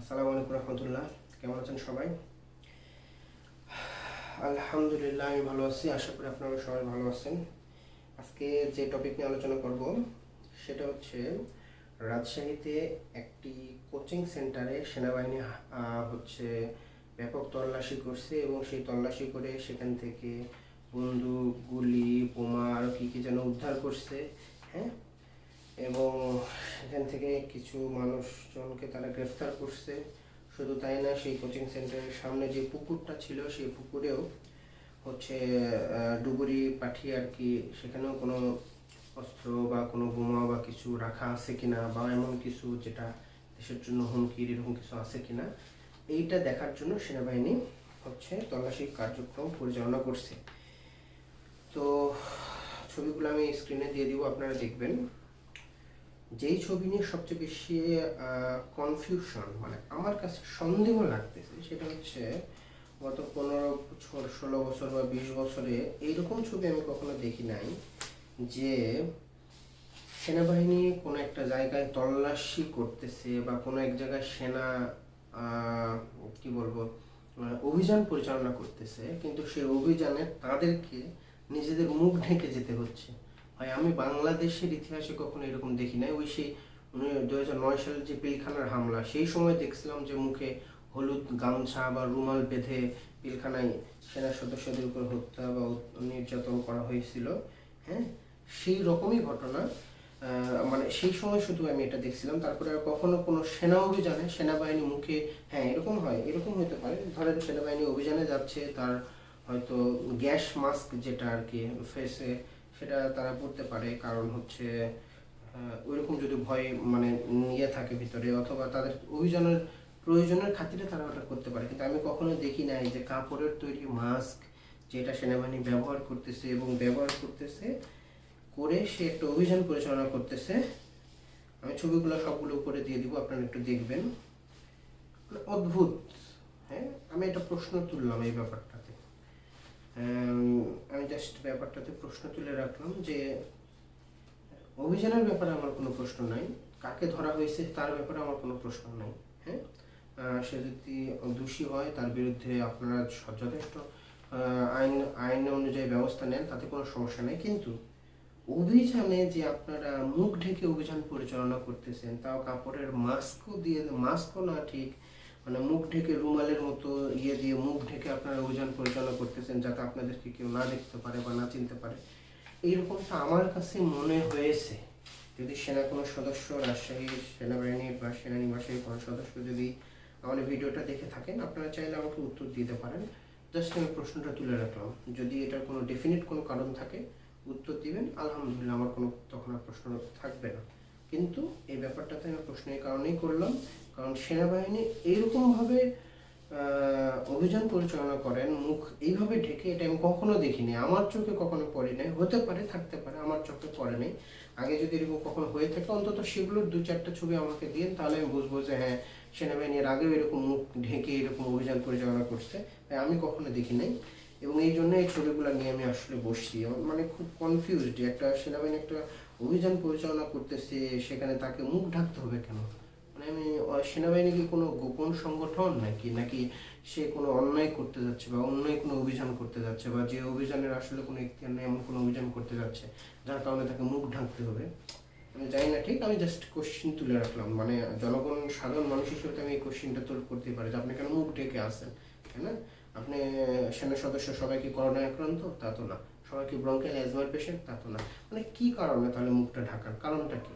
আসসালামু আলাইকুম রহমতুল্লাহ। কেমন আছেন সবাই? আলহামদুলিল্লাহ আমি ভালো আছি, আশা করি আপনারা সবাই ভালো আছেন। আজকে যে টপিক নিয়ে আলোচনা করব, সেটা হচ্ছে রাজশাহীতে একটি কোচিং সেন্টারে সেনাবাহিনী হচ্ছে ব্যাপক তল্লাশি করছে এবং সেই তল্লাশি করে সেখান থেকে বন্দুক, গুলি বোমা আরও কী কী যেন উদ্ধার করছে হ্যাঁ? এবং সেখান থেকে কিছু মানুষজনকে তারা গ্রেফতার করছে। শুধু তাই না, সেই কোচিং সেন্টারের সামনে যে পুকুরটা ছিল, সেই পুকুরেও হচ্ছে ডুবুরি পাঠিয়ে আর কি, সেখানেও কোনো অস্ত্র বা কোনো বোমা বা কিছু রাখা আছে কিনা, বা এমন কিছু যেটা দেশের জন্য হুমকির এরকম কিছু আছে কিনা, এইটা দেখার জন্য সেনাবাহিনী হচ্ছে তল্লাশি কার্যক্রম পরিচালনা করছে। তো, ছবিগুলো আমি স্ক্রিনে দিয়ে দিব, আপনারা দেখবেন। যেই ছবি নিয়ে সবচেয়ে বেশি কনফিউশন মানে আমার কাছে সন্দেহ লাগতেছে সেটা হচ্ছে গত পনেরো বছর, ষোলো বছর বা বিশ বছরে এইরকম ছবি আমি কখনো দেখি নাই যে সেনাবাহিনী কোনো একটা জায়গায় তল্লাশি করতেছে বা কোনো এক জায়গায় সেনা কি বলব অভিযান পরিচালনা করতেছে, কিন্তু সেই অভিযানে তাদেরকে নিজেদের মুখ ঢেকে যেতে হচ্ছে। হয়, আমি বাংলাদেশের ইতিহাসে কখনো এরকম দেখি নাই। ওই সেই দু নয় সালের যে পিলখানার হামলা, সেই সময় দেখছিলাম যে মুখে হলুদ গামছা বা রুমাল বেঁধে পিলখানায় সেনা সদস্যদের উপর হত্যা বা নির্যাতন করা হয়েছিল। হ্যাঁ সেই রকমই ঘটনা। মানে সেই সময় শুধু আমি এটা দেখছিলাম। তারপরে আর কখনো কোনো সেনা অভিযানে, সেনাবাহিনী মুখে হ্যাঁ এরকম হয়, এরকম হতে পারে। ধরেন সেনাবাহিনী অভিযানে যাচ্ছে, তার হয়তো গ্যাস মাস্ক যেটা আর কি ফেসে সেটা তারা পড়তে পারে। কারণ হচ্ছে ওইরকম যদি ভয় মানে নিয়ে থাকে ভিতরে অথবা তাদের অভিযানের প্রয়োজনের খাতিরে তারা ওটা করতে পারে। কিন্তু আমি কখনো দেখি নাই যে কাপড়ের তৈরি মাস্ক যেটা সেনাবাহিনী ব্যবহার করতেছে এবং ব্যবহার করতেছে করে সে একটা অভিযান পরিচালনা করতেছে। আমি ছবিগুলো সবগুলো উপরে দিয়ে দিব আপনারা একটু দেখবেন। মানে অদ্ভুত হ্যাঁ? আমি একটা প্রশ্ন তুললাম এই ব্যাপারটাতে উম, আমি জাস্ট ব্যাপারটাতে প্রশ্ন তুলে রাখলাম যে, অভিযানের ব্যাপারে আমার কোনো প্রশ্ন নাই। কাকে ধরা হয়েছে তার ব্যাপারে আমার কোনো প্রশ্ন নাই হ্যাঁ? সে যদি দোষী হয়, তার বিরুদ্ধে আপনারা যথেষ্ট আইন আইন অনুযায়ী ব্যবস্থা নেন, তাতে কোনো সমস্যা নেই। কিন্তু অভিযানে যে আপনারা মুখ ঢেকে অভিযান পরিচালনা করতেছেন, তাও কাপড়ের মাস্কও দিয়ে মাস্কও না ঠিক মানে মুখ ঢেকে রুমালের মতো ইয়ে দিয়ে মুখ ঢেকে আপনারা অভিযান পরিচালনা করতেছেন যাতে আপনাদেরকে কেউ না দেখতে পারে বা না চিনতে পারে। এইরকমটা আমার কাছে মনে হয়েছে। যদি সেনা কোনো সদস্য রাজশাহীর সেনাবাহিনীর বা সেনানিবাসের কোনো সদস্য যদি আমাদের ভিডিওটা দেখে থাকেন, আপনারা চাইলে আমাকে উত্তর দিতে পারেন। জাস্ট আমি প্রশ্নটা তুলে রাখলাম। যদি এটার কোনো ডেফিনিট কোনো কারণ থাকে, উত্তর দিবেন। আলহামদুলিল্লাহ, আমার কোনো তখন আর প্রশ্ন থাকবে না। কিন্তু এই ব্যাপারটাতে আমি প্রশ্ন এই কারণেই করলাম। কারণ সেনাবাহিনী এইরকমভাবে অভিযান পরিচালনা করেন, মুখ এইভাবে ঢেকে এটা আমি কখনো দেখিনি। আমার চোখে কখনো পড়ে নাই। হতে পারে, থাকতে পারে, আমার চোখে পড়ে নাই। আগে যদি এরকম কখনো হয়ে থাকে, অন্তত সেগুলোর দু চারটা ছবি আমাকে দিয়ে তাহলে আমি বুঝব যে হ্যাঁ সেনাবাহিনীর আগেও এরকম মুখ ঢেকে এরকম অভিযান পরিচালনা করছে। আমি কখনো দেখি নাই। এবং এই জন্য এই ছবিগুলো নিয়ে আমি আসলে বসছি। মানে খুব কনফিউজড একটা সেনাবাহিনী একটা অভিযান পরিচালনা করতেছে, সেখানে তাকে মুখ ঢাকতে হবে কেন? মানে আমি সেনাবাহিনী কি কোনো গোপন সংগঠন নাকি? নাকি সে কোনো অন্যায় করতে যাচ্ছে বা অন্যায় কোনো অভিযান করতে যাচ্ছে বা যে অভিযানের আসলে কোনো ইতিহার নেই, এমন কোনো অভিযান করতে যাচ্ছে, যার কারণে তাকে মুখ ঢাকতে হবে? আমি জানি না, ঠিক? আমি জাস্ট কোশ্চিন তুলে রাখলাম। মানে জনগণ, সাধারণ মানুষ হিসেবে আমি এই কোশ্চিনটা তুলে করতে পারি যে আপনি কেন মুখ ঢেকে আসেন তাই না? আপনি সেনা সদস্য সবাই কি করোনা আক্রান্ত? তা তো না। সবাই কি ব্রঙ্কাইল অ্যাজমার পেশেন্ট তা তো না। মানে কি কারণে তাহলে মুখটা ঢাকার? কারণটা কি?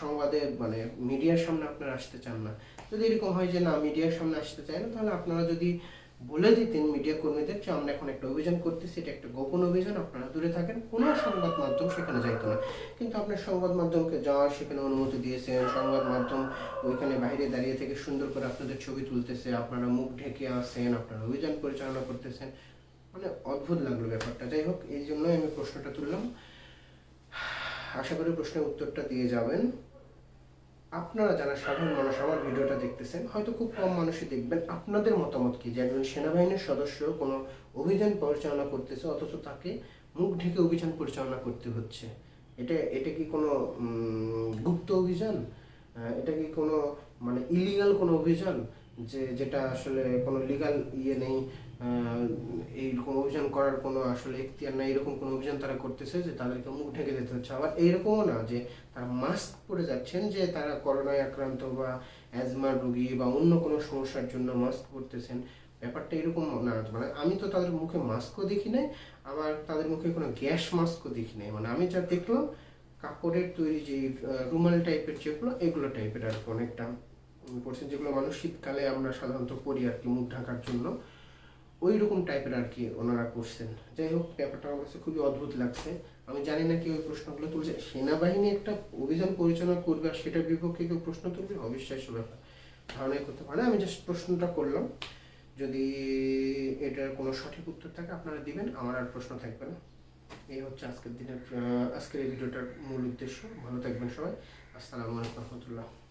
সংবাদে মানে মিডিয়ার সামনে আপনারা আসতে চান না? যদি এরকম হয় যে না মিডিয়ার সামনে আসতে চায় না, তাহলে আপনারা যদি বলে দিতেন মিডিয়া কর্মীদের যে আমরা এখন একটা অভিযান করতেছি, এটা একটা গোপন অভিযান, আপনারা দূরে থাকেন, কোনো সংবাদ মাধ্যম সেখানে যাইতো না। কিন্তু আপনার সংবাদ মাধ্যমকে যাওয়ার সেখানে অনুমতি দিয়েছেন, সংবাদ মাধ্যম ওইখানে বাইরে দাঁড়িয়ে থেকে সুন্দর করে আপনাদের ছবি তুলতেছে, আপনারা মুখ ঢেকে আসেন আপনারা অভিযান পরিচালনা করতেছেন মানে অদ্ভুত লাগল ব্যাপারটা। যাই হোক, এই জন্যই আমি প্রশ্নটা তুললাম। আশা করি প্রশ্নের উত্তরটা দিয়ে যাবেন। আপনারা যারা সাধারণ মানুষ, আমার ভিডিওটা দেখতেছেন, হয়তো খুব কম মানুষই দেখবেন আপনাদের মতামত কি? যে একজন সেনাবাহিনীর সদস্য কোনো অভিযান পরিচালনা করতেছে, অথচ তাকে মুখ ঢেকে অভিযান পরিচালনা করতে হচ্ছে। এটা এটা কি কোনো গুপ্ত অভিযান? এটা কি কোনো মানে ইলিগাল কোনো অভিযান? যে, যেটা আসলে কোনো লিগাল ইয়ে নেই এইরকম অভিযান করার কোনো আসলে এখতিয়ার নাই এরকম কোনো অভিযান তারা করতেছে যে তাদেরকে মুখ ঢেকে দিতে হচ্ছে। আবার এইরকমও না যে তারা মাস্ক পরে যাচ্ছেন যে তারা করোনায় আক্রান্ত বা অ্যাজমা রোগী বা অন্য কোনো সমস্যার জন্য মাস্ক পরতেছেন। ব্যাপারটা এরকম না। মানে আমি তো তাদের মুখে মাস্কও দেখি নাই আবার তাদের মুখে কোনো গ্যাস মাস্কও দেখি নাই। মানে আমি যা দেখলাম কাপড়ের তৈরি যে রুমাল টাইপের যেগুলো এগুলো টাইপের আর কি অনেকটা। উম, পরছেন যেগুলো মানুষ শীতকালে আমরা সাধারণত পরি আর কি মুখ ঢাকার জন্য। ওই রকম টাইপের আর কি ওনারা করছেন। যাই হোক, ব্যাপারটা আমার কাছে খুবই অদ্ভুত লাগছে। আমি জানি না কি ওই প্রশ্নগুলো তুলছে। সেনাবাহিনী একটা অভিযান পরিচালনা করবে আর সেটার বিপক্ষে কেউ প্রশ্ন তুলবে? অবিশ্বাস্য ব্যাপার। ধারণাই করতে পারে। আমি জাস্ট প্রশ্নটা করলাম। যদি এটার কোনো সঠিক উত্তর থাকে, আপনারা দিবেন। আমার আর প্রশ্ন থাকবে না। এই হচ্ছে আজকের দিনের আজকের এই ভিডিওটার মূল উদ্দেশ্য। ভালো থাকবেন সবাই। আসসালামু আলাইকুম রহমতুল্লাহ।